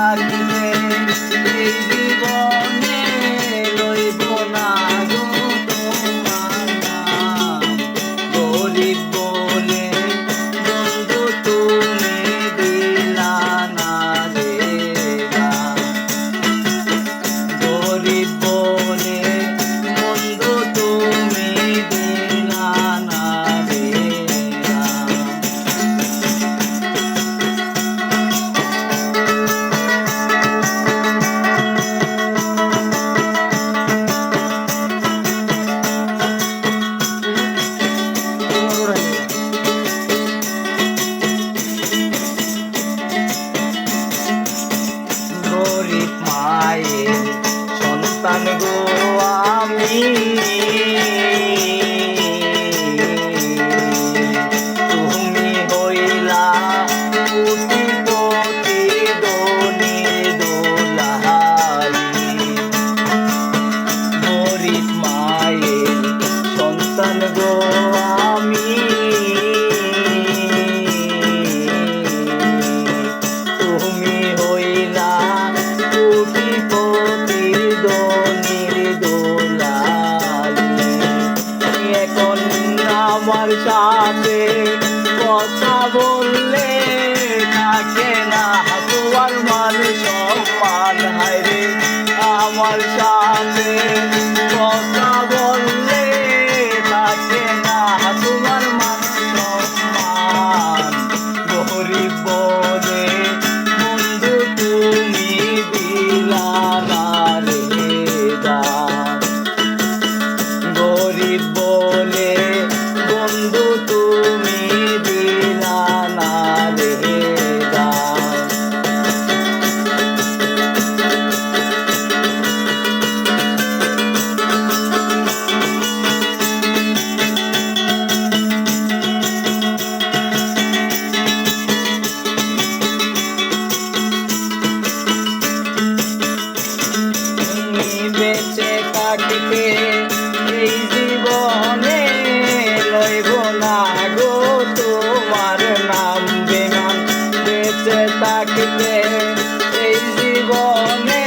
থাকিতে সন্তান গো আমি আমার সাথে কথা বললে থাকে না তোমার মান সম্মান হায়রে আমার সাথে কথা বললে থাকে না তোমার মান সম্মান। গরিব বলে, বন্ধু, তুমি eis igualmente.